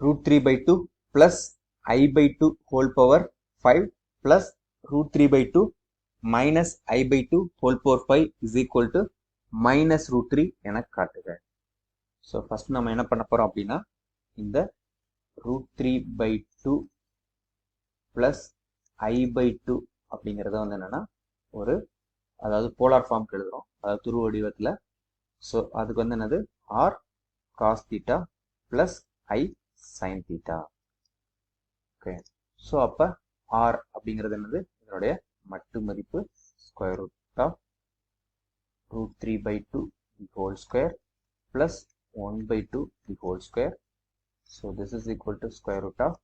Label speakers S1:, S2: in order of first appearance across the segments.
S1: Root three by two plus i by two whole power five plus root three by two minus i by two whole power five is equal to minus root three என காட்டுக. So first நம்ம என்ன பண்ண போகிறோம் அப்படின்னா இந்த root three by two plus i by two அப்படிங்கிறத வந்து என்னென்னா ஒரு அதாவது போலார் ஃபார்ம்க்கு எழுதுறோம். அதாவது துரு வடிவத்தில். ஸோ அதுக்கு வந்து என்னது? R cos theta plus i sine theta okay so அப்போ ஆர் அப்படிங்கிறது என்னது? இதனுடைய மட்டு மதிப்பு square root of root three by two the whole square plus one by two the whole square so this is equal to square root of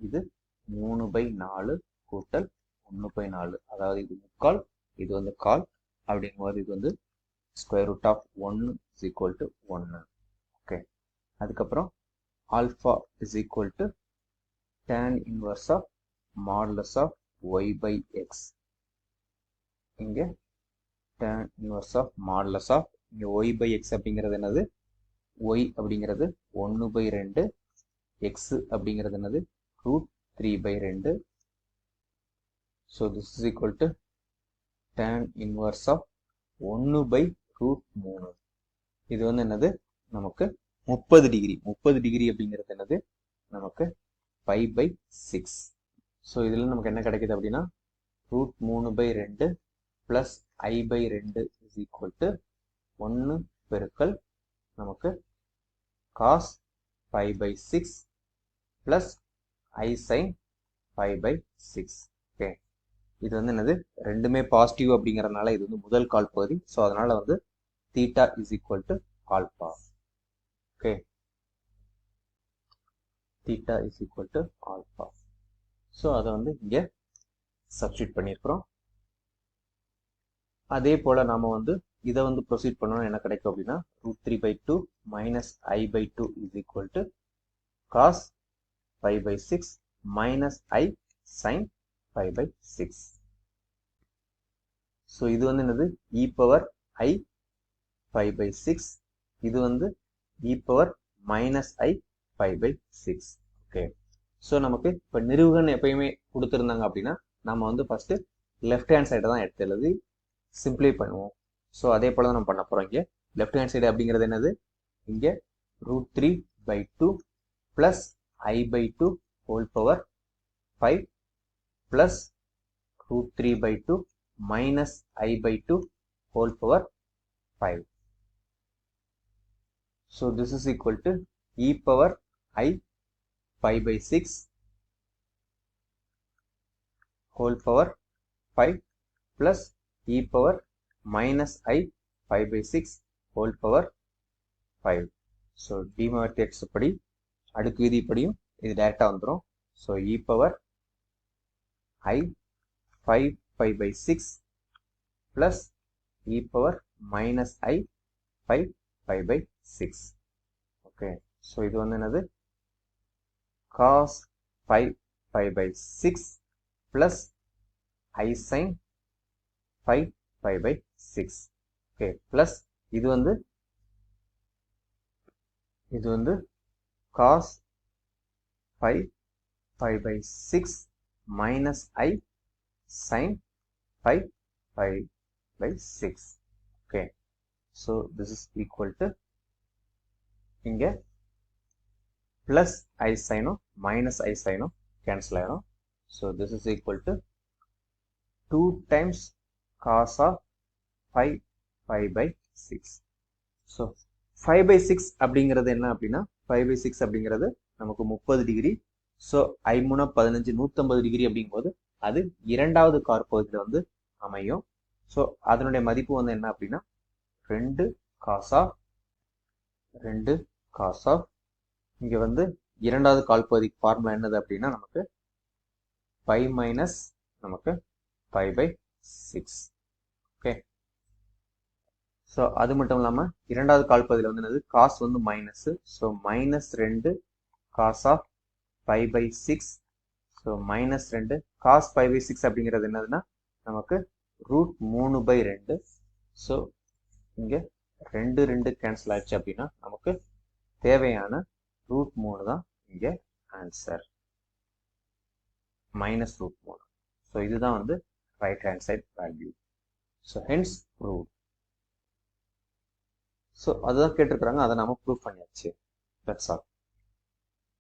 S1: இது மூணு by நாலு கூட்டல் ஒன்று பை நாலு. அதாவது இது முக்கால் இது வந்து கால். அப்படிங்கும்போது இது வந்து ஸ்கொயர் ரூட் ஆஃப் ஒன்று இஸ் ஈக்குவல் டு ஒன்று ஓகே அதுக்கப்புறம் alpha is equal to tan inverse of modulus of y by x இங்கே tan inverse of modulus of இங்கே ஒய் பை எக்ஸ் அப்படிங்கிறது என்னது? ஒய் அப்படிங்கிறது ஒன்று பை ரெண்டு எக்ஸ் அப்படிங்கிறது என்னது? ரூட் த்ரீ பை ரெண்டு. So this is equal to tan inverse of ஒன்று பை ரூட் மூணு. இது வந்து என்னது? நமக்கு முப்பது டிகிரி முப்பது டிகிரி அப்படிங்கிறது என்னது? நமக்கு ஃபைவ் பை சிக்ஸ் ஸோ இதில் நமக்கு என்ன கிடைக்குது அப்படின்னா? ரூட் மூணு பை ரெண்டு ப்ளஸ் ஐ பை ரெண்டு இஸ் ஈக்குவல் டு ஒன்று பெருக்கல் நமக்கு cos five by six plus i sine five by six okay இது வந்து என்னது? ரெண்டுமே பாசிட்டிவ் அப்படிங்கிறதுனால இது வந்து முதல் கால் பகுதி. ஸோ அதனால வந்து theta is equal to alpha okay. Theta is equal to alpha. So அதை வந்து இங்கே சப்ஸ்டியூட் பண்ணியிருக்கிறோம். அதே போல நாம வந்து இதை வந்து ப்ரொசீட் பண்ணணும் என்ன கிடைக்கும் அப்படின்னா root three by two minus i by two is equal to cos five by six minus i sine five by six so இது வந்து என்னது? E power i five by six இது வந்து e power minus i five by six okay so நமக்கு இப்போ நிறுவகன் எப்பயுமே கொடுத்துருந்தாங்க அப்படின்னா நம்ம வந்து ஃபர்ஸ்ட் லெஃப்ட் ஹேண்ட் சைடை தான் எடுத்து எழுதி சிம்பிளை பண்ணுவோம். ஸோ அதே போல தான் நம்ம பண்ண போகிறோம் இங்கே. லெஃப்ட் ஹேண்ட் சைடு அப்படிங்கிறது என்னது? இங்கே root three by two plus i by two whole power five plus root three by two minus i by two whole power five So this is equal to e power i pi by 6 whole power 5 plus e power minus i pi by 6 whole power 5. So டிமோர்டிஎக்ஸ் படி அடுக்கு விதிப்படியும் இது டைரக்டா வந்துடும் so e power i 5 pi by 6 plus e power minus i 5 pi by 6 okay so இது வந்து என்னது cos 5 pi by 6 plus i sin 5 pi by 6 okay plus இது வந்து இது வந்து cos 5 pi by 6 minus i sin 5 pi by 6 okay so this is equal to இங்கே plus i sin minus i sin cancel ஆயிடும். So this is equal to 2 times cos of 5 pi by 6 so 5 by 6 அப்படிங்கிறது என்ன அப்படின்னா five by six அப்படிங்கிறது நமக்கு முப்பது degree so ஐமுனா பதினஞ்சு நூற்றம்பது டிகிரி அப்படிங்கும்போது அது இரண்டாவது கார் பகுதியில் வந்து அமையும். ஸோ அதனுடைய மதிப்பு வந்து என்ன அப்படின்னா ரெண்டு காசா ரெண்டு காசா இங்கே வந்து இரண்டாவது கால்பகுதி ஃபார்முலா என்னது அப்படின்னா நமக்கு பை மைனஸ் நமக்கு five by six okay so அது மட்டும் இல்லாமல் இரண்டாவது கால்பகுதியில் வந்து என்னது? காஸ் வந்து மைனஸ்ஸு ஸோ மைனஸ் ரெண்டு cos of five by six so minus ரெண்டு காஸ் ஃபைவ் பை சிக்ஸ் அப்படிங்கிறது என்னதுன்னா நமக்கு ரூட் மூணு பை ரெண்டு. ஸோ இங்கே ரெண்டு ரெண்டு கேன்சல் ஆச்சு அப்படின்னா நமக்கு தேவையான ரூட் மூணு தான் இங்கே ஆன்சர் மைனஸ் ரூட் மூணு ஸோ இதுதான் வந்து right hand side value so hence prove so அதுதான் கேட்டிருக்கிறாங்க அதை நாம ப்ரூவ் பண்ணியாச்சு. That's all